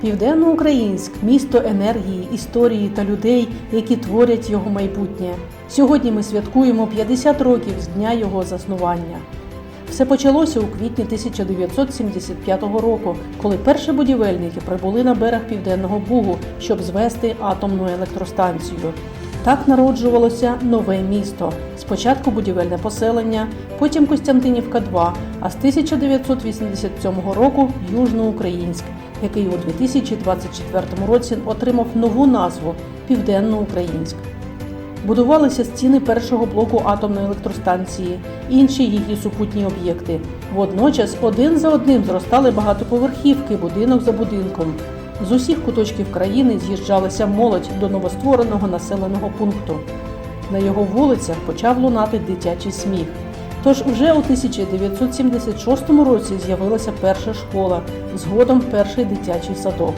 Південноукраїнськ місто енергії, історії та людей, які творять його майбутнє. Сьогодні ми святкуємо 50 років з дня його заснування. Все почалося у квітні 1975 року, коли перші будівельники прибули на берег Південного Бугу, щоб звести атомну електростанцію. Так народжувалося нове місто. Спочатку будівельне поселення, потім Костянтинівка 2, а з 1987 року Южноукраїнськ, який у 2024 році отримав нову назву Південноукраїнськ. Будувалися стіни першого блоку атомної електростанції, інші її супутні об'єкти. Водночас один за одним зростали багатоповерхівки, будинок за будинком. З усіх куточків країни з'їжджалася молодь до новоствореного населеного пункту. На його вулицях почав лунати дитячий сміх. Тож вже у 1976 році з'явилася перша школа, згодом перший дитячий садок.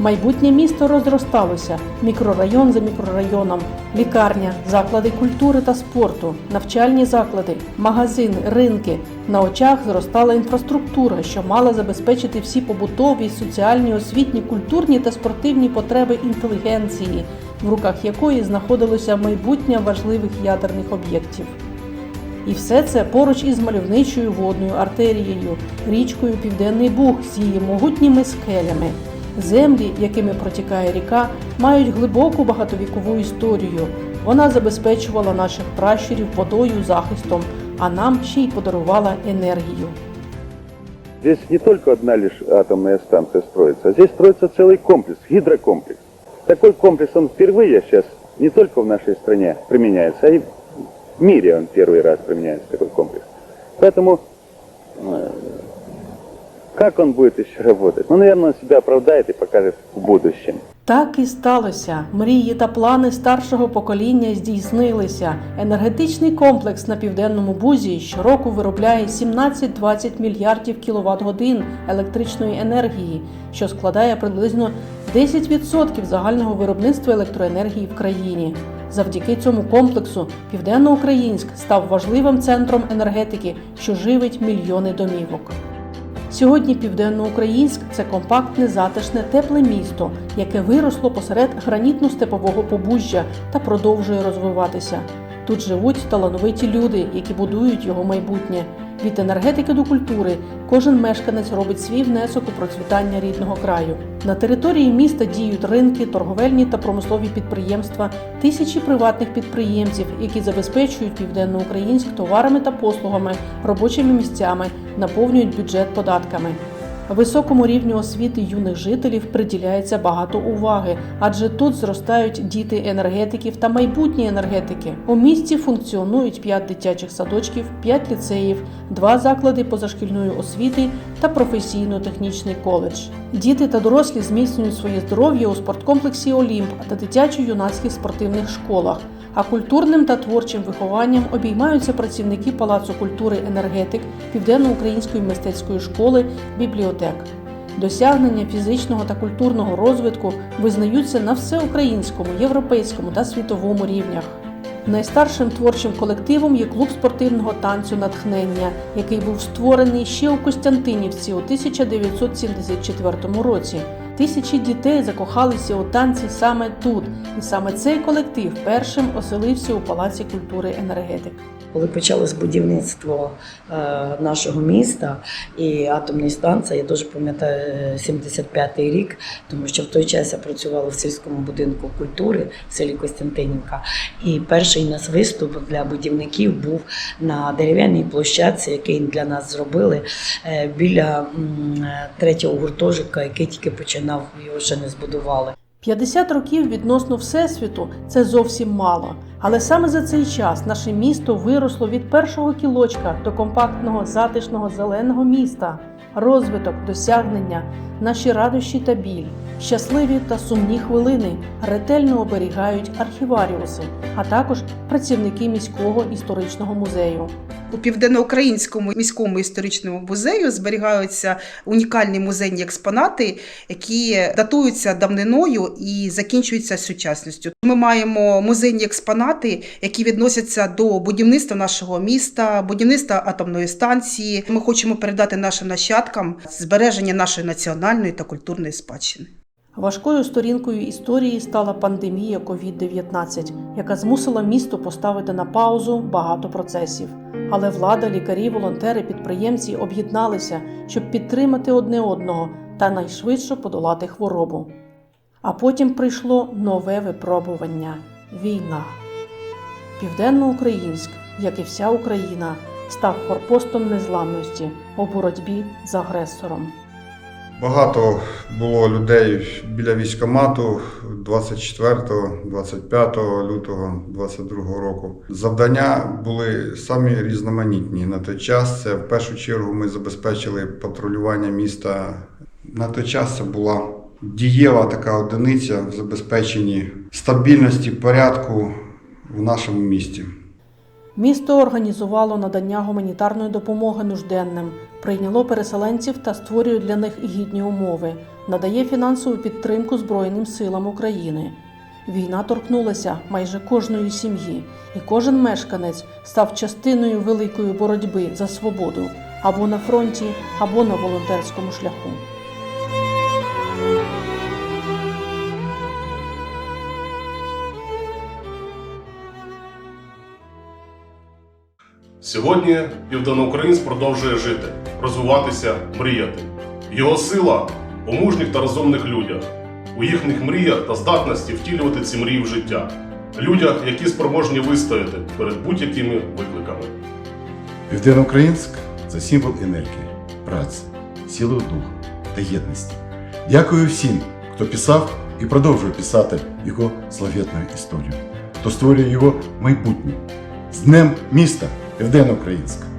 Майбутнє місто розросталося мікрорайон за мікрорайоном, лікарня, заклади культури та спорту, навчальні заклади, магазини, ринки. На очах зростала інфраструктура, що мала забезпечити всі побутові, соціальні, освітні, культурні та спортивні потреби інтелігенції, в руках якої знаходилося майбутнє важливих ядерних об'єктів. І все це поруч із мальовничою водною артерією, річкою Південний Буг з її могутніми скелями. Землі, якими протікає ріка, мають глибоку багатовікову історію. Вона забезпечувала наших пращурів водою, захистом, а нам ще й подарувала енергію. Здесь не только одна лишь атомная станция строится, а здесь строится целый комплекс, гидрокомплекс. Такой комплекс, он впервые сейчас не только в нашей стране применяется, а и в мире он первый раз применяется, такой комплекс. Поэтому э, как он будет еще работать? Ну, наверное, он себя оправдает и покажет в будущем. Так і сталося. Мрії та плани старшого покоління здійснилися. Енергетичний комплекс на південному бузі щороку виробляє 17-20 мільярдів кіловат годин електричної енергії, що складає приблизно 10% загального виробництва електроенергії в країні. Завдяки цьому комплексу Південноукраїнськ став важливим центром енергетики, що живить мільйони домівок. Сьогодні Південноукраїнськ це компактне, затишне, тепле місто, яке виросло посеред гранітно-степового побужжя та продовжує розвиватися. Тут живуть талановиті люди, які будують його майбутнє. Від енергетики до культури кожен мешканець робить свій внесок у процвітання рідного краю. На території міста діють ринки, торговельні та промислові підприємства, тисячі приватних підприємців, які забезпечують південноукраїнськ товарами та послугами, робочими місцями, наповнюють бюджет податками. Високому рівню освіти юних жителів приділяється багато уваги, адже тут зростають діти енергетиків та майбутні енергетики. У місті функціонують 5 дитячих садочків, 5 ліцеїв, 2 заклади позашкільної освіти та професійно-технічний коледж. Діти та дорослі зміцнюють своє здоров'я у спорткомплексі Олімп та дитячо-юнацьких спортивних школах. А культурним та творчим вихованням обіймаються працівники Палацу культури енергетик Південно-Української мистецької школи бібліотек. Досягнення фізичного та культурного розвитку визнаються на всеукраїнському, європейському та світовому рівнях. Найстаршим творчим колективом є клуб спортивного танцю Натхнення, який був створений ще у Костянтинівці у 1974 році. Тисячі дітей закохалися у танці саме тут, і саме цей колектив першим оселився у Палаці культури енергетик. Коли почалось будівництво е, нашого міста і атомної станції, я дуже пам'ятаю е, 75-й рік, тому що в той час я працювала в сільському будинку культури в селі Костянтинівка. І перший нас виступ для будівників був на дерев'яній площадці, який для нас зробили е, біля е, третього гуртожитка, який тільки починав, його ще не збудували. 50 років відносно всесвіту це зовсім мало. Але саме за цей час наше місто виросло від першого кілочка до компактного затишного зеленого міста. Розвиток, досягнення, наші радощі та біль, щасливі та сумні хвилини ретельно оберігають архіваріуси, а також працівники міського історичного музею. У південноукраїнському міському історичному музею зберігаються унікальні музейні експонати, які датуються давниною і закінчуються сучасністю. Ми маємо музейні експонати, які відносяться до будівництва нашого міста, будівництва атомної станції. Ми хочемо передати нашим нащадкам збереження нашої національної та культурної спадщини. Важкою сторінкою історії стала пандемія COVID-19, яка змусила місто поставити на паузу багато процесів. Але влада, лікарі, волонтери, підприємці об'єдналися, щоб підтримати одне одного та найшвидше подолати хворобу. А потім прийшло нове випробування війна. Південноукраїнськ, як і вся Україна, став форпостом незламності у боротьбі з агресором. Багато було людей біля військкомату 24-25 лютого 22 року. Завдання були самі різноманітні. На той час це в першу чергу ми забезпечили патрулювання міста. На той час це була дієва така одиниця в забезпеченні стабільності порядку в нашому місті. Місто організувало надання гуманітарної допомоги нужденним, прийняло переселенців та створює для них гідні умови, надає фінансову підтримку Збройним силам України. Війна торкнулася майже кожної сім'ї, і кожен мешканець став частиною великої боротьби за свободу або на фронті, або на волонтерському шляху. Сьогодні південноукраїнськ продовжує жити, розвиватися, мріяти. Його сила у мужніх та розумних людях, у їхніх мріях та здатності втілювати ці мрії в життя, людях, які спроможні вистояти перед будь-якими викликами. Південноукраїнськ це символ енергії, праці, сили духу та єдності. Дякую всім, хто писав і продовжує писати його славетну історію, хто створює його майбутнє. З Днем міста Південноукраїнська!